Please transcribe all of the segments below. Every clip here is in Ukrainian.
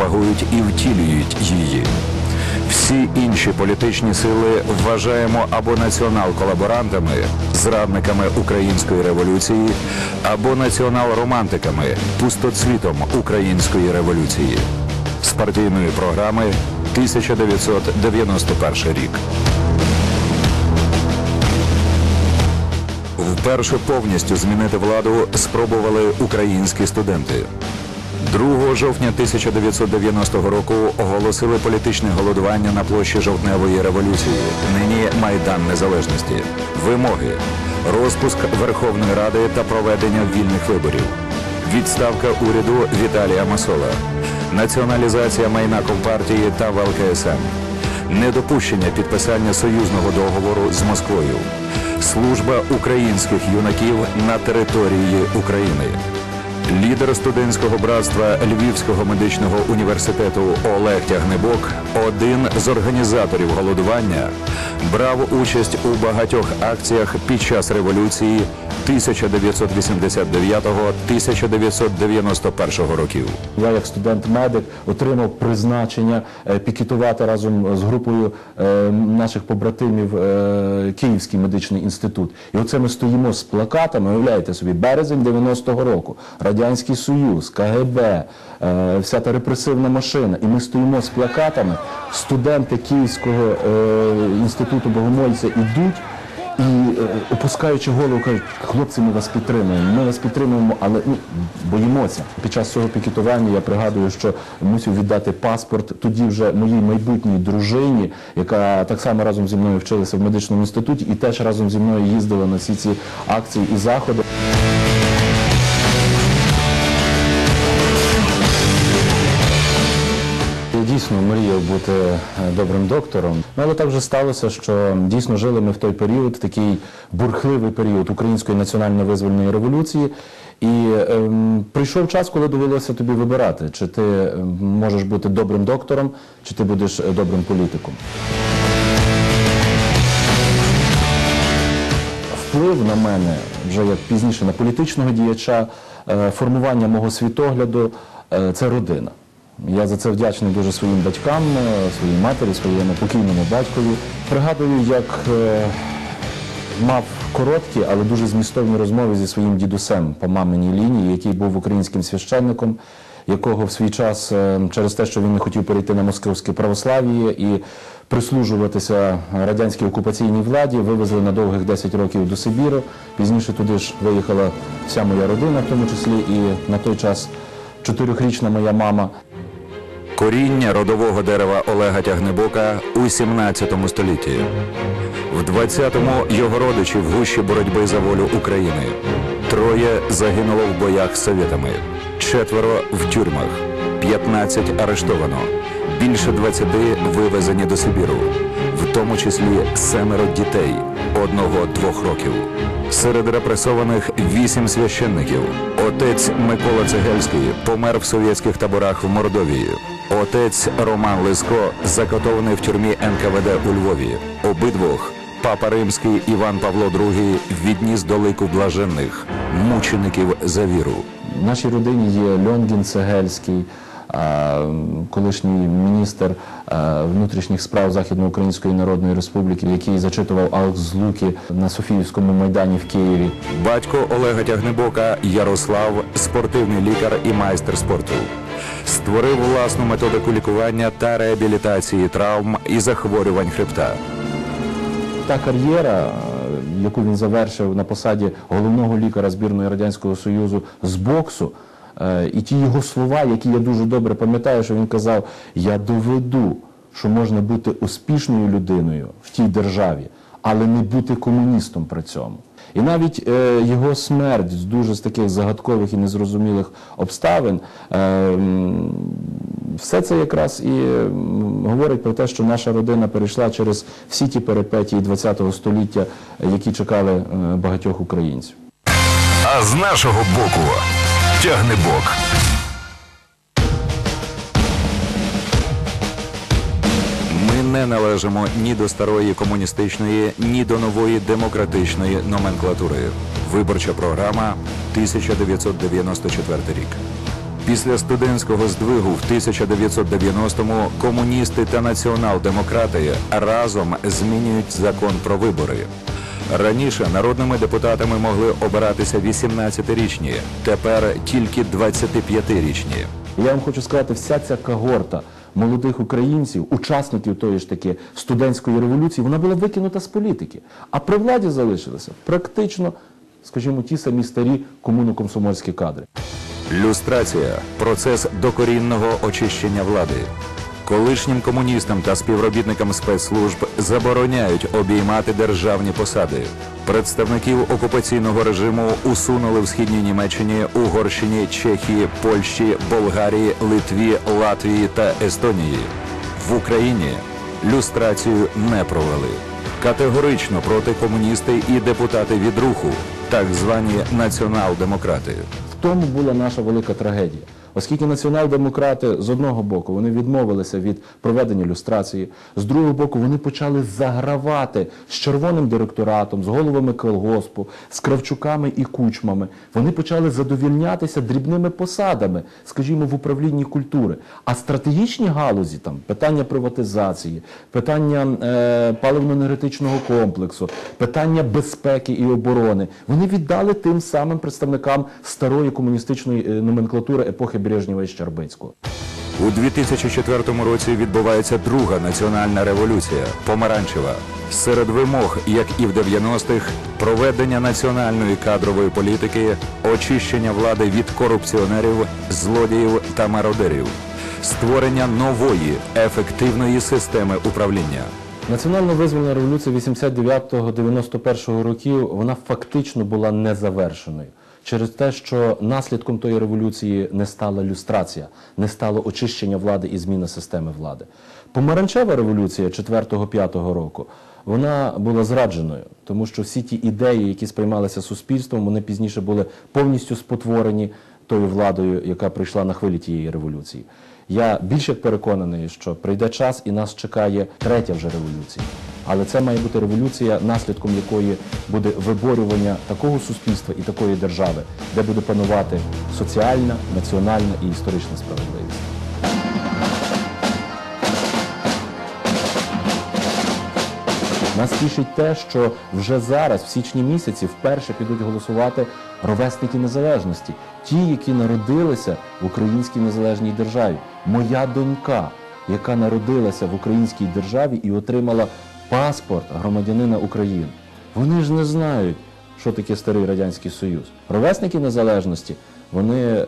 пропагують і втілюють її. Всі інші політичні сили вважаємо або націонал-колаборантами, зрадниками української революції, або націонал-романтиками, пустоцвітом української революції. З партійної програми 1991 рік. Вперше повністю змінити владу спробували українські студенти. 2 жовтня 1990 року оголосили політичне голодування на площі жовтневої революції. Нині Майдан Незалежності. Вимоги: розпуск Верховної Ради та проведення вільних виборів. Відставка уряду Віталія Масола. Націоналізація майна Компартії та ВЛКСМ. Недопущення підписання союзного договору з Москвою. Служба українських юнаків на території України. Лідер студентського братства Львівського медичного університету Олег Тягнебок, один з організаторів голодування, брав участь у багатьох акціях під час революції 1989-1991 років. Я, як студент-медик, отримав призначення е, пікетувати разом з групою е, наших побратимів е, Київський медичний інститут. І оце ми стоїмо з плакатами, уявляєте собі, березень 90-го року, Радянський Союз, КГБ, е, вся та репресивна машина. І ми стоїмо з плакатами, студенти Київського е, інституту Богомольця ідуть. І е, опускаючи голову, кажуть, хлопці, ми вас підтримуємо. Ми вас підтримуємо, але ну, боїмося. Під час цього пікетування я пригадую, що мусив віддати паспорт тоді вже моїй майбутній дружині, яка так само разом зі мною вчилася в медичному інституті, і теж разом зі мною їздила на всі ці акції і заходи. Добрим доктором. Ну, але так вже сталося, що дійсно жили ми в той період, такий бурхливий період української національно-визвольної революції. І ем, прийшов час, коли довелося тобі вибирати, чи ти ем, можеш бути добрим доктором, чи ти будеш е, добрим політиком. вплив на мене вже як пізніше на політичного діяча, е, формування мого світогляду е, це родина. Я за це вдячний дуже своїм батькам, е, своїй матері, своєму покійному батькові. Пригадую, як е, мав короткі, але дуже змістовні розмови зі своїм дідусем по маминій лінії, який був українським священником, якого в свій час е, через те, що він не хотів перейти на московське православ'я і прислужуватися радянській окупаційній владі, вивезли на довгих 10 років до Сибіру. Пізніше туди ж виїхала вся моя родина, в тому числі і на той час чотирьохрічна моя мама. Коріння родового дерева Олега Тягнебока у 17 столітті. В 20-му його родичі в гущі боротьби за волю України. Троє загинуло в боях з совєтами, четверо в тюрмах, 15 арештовано, більше 20 вивезені до Сибіру, в тому числі семеро дітей одного-двох років. Серед репресованих вісім священників. Отець Микола Цегельський помер в совєтських таборах в Мордовії. Отець Роман Лиско закатований в тюрмі НКВД у Львові. Обидвох папа Римський Іван Павло II відніс до лику блаженних мучеників за віру. В нашій родині є Льонгін Цегельський, колишній міністр внутрішніх справ Західноукраїнської Народної Республіки, який зачитував Алк з Луки на Софіївському майдані в Києві. Батько Олега Тягнебока Ярослав спортивний лікар і майстер спорту. Створив власну методику лікування та реабілітації травм і захворювань хребта. Та кар'єра, е, яку він завершив на посаді головного лікаря збірної Радянського Союзу з боксу, і ті його слова, які я дуже добре пам'ятаю, що він казав: Я доведу, що можна бути успішною людиною в тій державі, але не бути комуністом при цьому. І навіть е, його смерть з дуже з таких загадкових і незрозумілих обставин. Е, все це якраз і говорить про те, що наша родина перейшла через всі ті перипетії ХХ століття, які чекали е, багатьох українців. А з нашого боку Тягнебок. Ми не належимо ні до старої комуністичної, ні до нової демократичної номенклатури. Виборча програма 1994 рік. Після студентського здвигу в 1990-му комуністи та націонал-демократи разом змінюють закон про вибори. Раніше народними депутатами могли обиратися 18-річні, тепер тільки 25-річні. Я вам хочу сказати, вся ця когорта молодих українців, учасників тої ж таки студентської революції, вона була викинута з політики. А при владі залишилися практично, скажімо, ті самі старі комуно-комсомольські кадри. Люстрація процес докорінного очищення влади. Колишнім комуністам та співробітникам спецслужб забороняють обіймати державні посади. Представників окупаційного режиму усунули в східній Німеччині, Угорщині, Чехії, Польщі, Болгарії, Литві, Латвії та Естонії. В Україні люстрацію не провели. Категорично проти комуністи і депутати від руху, так звані націонал-демократи. В тому була наша велика трагедія. Оскільки націонал-демократи з одного боку вони відмовилися від проведення люстрації, з другого боку вони почали загравати з червоним директоратом, з головами колгоспу, з кравчуками і кучмами. Вони почали задовільнятися дрібними посадами, скажімо, в управлінні культури. А стратегічні галузі, там питання приватизації, питання е, паливно-енергетичного комплексу, питання безпеки і оборони, вони віддали тим самим представникам старої комуністичної е, номенклатури епохи Брежнєва і Щербицького. У 2004 році відбувається друга національна революція помаранчева. Серед вимог, як і в 90-х, проведення національної кадрової політики, очищення влади від корупціонерів, злодіїв та мародерів, створення нової ефективної системи управління. Національно визвольна революція 89-91 років вона фактично була незавершеною. Через те, що наслідком тої революції не стала люстрація, не стало очищення влади і зміна системи влади. Помаранчева революція 4-5 року вона була зрадженою, тому що всі ті ідеї, які сприймалися суспільством, вони пізніше були повністю спотворені тою владою, яка прийшла на хвилі тієї революції. Я більше переконаний, що прийде час і нас чекає третя вже революція. Але це має бути революція, наслідком якої буде виборювання такого суспільства і такої держави, де буде панувати соціальна, національна і історична справедливість. Нас тішить те, що вже зараз, в січні місяці, вперше підуть голосувати ровесники незалежності, ті, які народилися в українській незалежній державі. Моя донька, яка народилася в українській державі і отримала паспорт громадянина України. Вони ж не знають, що таке старий радянський союз. Ровесники незалежності вони е,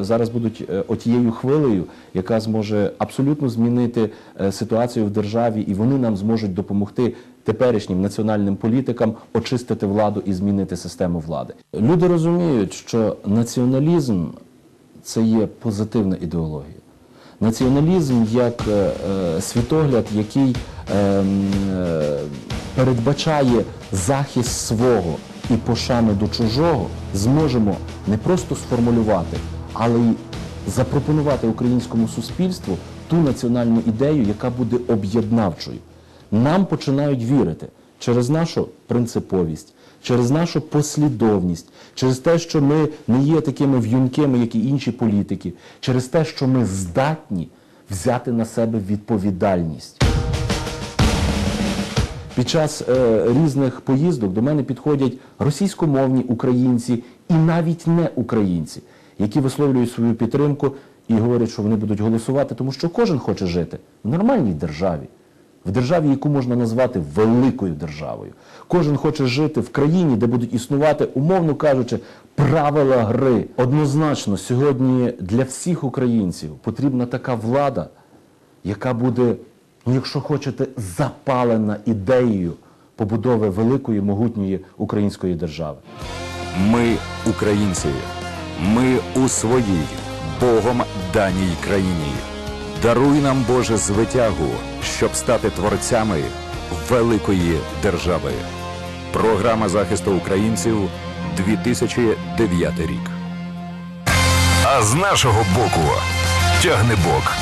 зараз будуть е, отією хвилею, яка зможе абсолютно змінити е, ситуацію в державі, і вони нам зможуть допомогти теперішнім національним політикам очистити владу і змінити систему влади. Люди розуміють, що націоналізм це є позитивна ідеологія. Націоналізм як е, е, світогляд, який е, м, е, передбачає захист свого і пошани до чужого, зможемо не просто сформулювати, але й запропонувати українському суспільству ту національну ідею, яка буде об'єднавчою. Нам починають вірити через нашу принциповість, через нашу послідовність, через те, що ми не є такими в'юнкими, як і інші політики, через те, що ми здатні взяти на себе відповідальність. Під час е, різних поїздок до мене підходять російськомовні українці і навіть не українці, які висловлюють свою підтримку і говорять, що вони будуть голосувати, тому що кожен хоче жити в нормальній державі, в державі, яку можна назвати великою державою. Кожен хоче жити в країні, де будуть існувати, умовно кажучи, правила гри. Однозначно, сьогодні для всіх українців потрібна така влада, яка буде, ну якщо хочете, запалена ідеєю побудови великої могутньої української держави. Ми українці. Ми у своїй Богом даній країні. Даруй нам, Боже, звитягу, щоб стати творцями великої держави. Програма захисту українців 2009 рік. А з нашого боку тягне бок.